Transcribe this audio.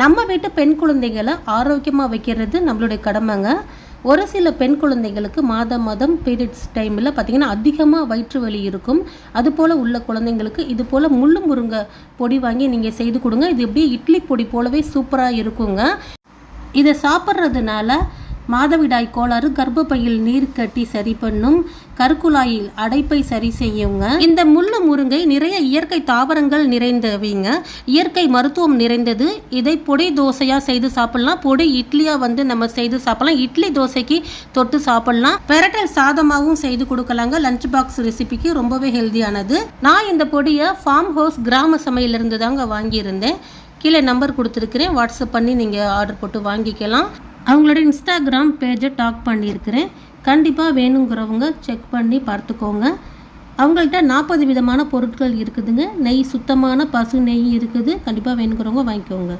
நம்ம வீட்டு பெண் குழந்தைகளை ஆரோக்கியமாக வைக்கிறது நம்மளுடைய கடமைங்க. ஒரு சில பெண் குழந்தைகளுக்கு மாதம் மாதம் பீரியட்ஸ் டைமில் பார்த்திங்கன்னா அதிகமாக வயிற்று வலி இருக்கும். அதுபோல் உள்ள குழந்தைங்களுக்கு இது போல் முள்ளு முருங்கை பொடி வாங்கி நீங்கள் செய்து கொடுங்க. இது எப்படியே இட்லி பொடி போலவே சூப்பராக இருக்குங்க. இதை சாப்பிட்றதுனால மாதவிடாய் கோளாறு கர்ப்பப்பையில் நீர் கட்டி சரி பண்ணும் கருக்குழாயில் அடைப்பை சரி செய்யுங்க. இந்த முள்ளு முருங்கை நிறைய இயற்கை தாவரங்கள் நிறைந்தவைங்க. இயற்கை மருத்துவம் நிறைந்தது. இதை பொடி தோசையாக செய்து சாப்பிடலாம். பொடி இட்லியாக வந்து நம்ம செய்து சாப்பிடலாம். இட்லி தோசைக்கு தொட்டு சாப்பிடலாம். பெரட்டல் சாதமாகவும் செய்து கொடுக்கலாங்க. லஞ்ச் பாக்ஸ் ரெசிபிக்கு ரொம்பவே ஹெல்தியானது. நான் இந்த பொடியை ஃபார்ம் ஹவுஸ் கிராம சமையலிருந்து தாங்க வாங்கியிருந்தேன். கீழே நம்பர் கொடுத்துருக்கிறேன். வாட்ஸ்அப் பண்ணி நீங்கள் ஆர்டர் போட்டு வாங்கிக்கலாம். அவங்களோட இன்ஸ்டாகிராம் பேஜை டாக் பண்ணியிருக்கிறேன். கண்டிப்பாக வேணுங்கிறவங்க செக் பண்ணி பார்த்துக்கோங்க. அவங்கள்ட்ட நாற்பது விதமான பொருட்கள் இருக்குதுங்க. நெய் சுத்தமான பசு நெய் இருக்குது. கண்டிப்பாக வேணுங்கிறவங்க வாங்கிக்கோங்க.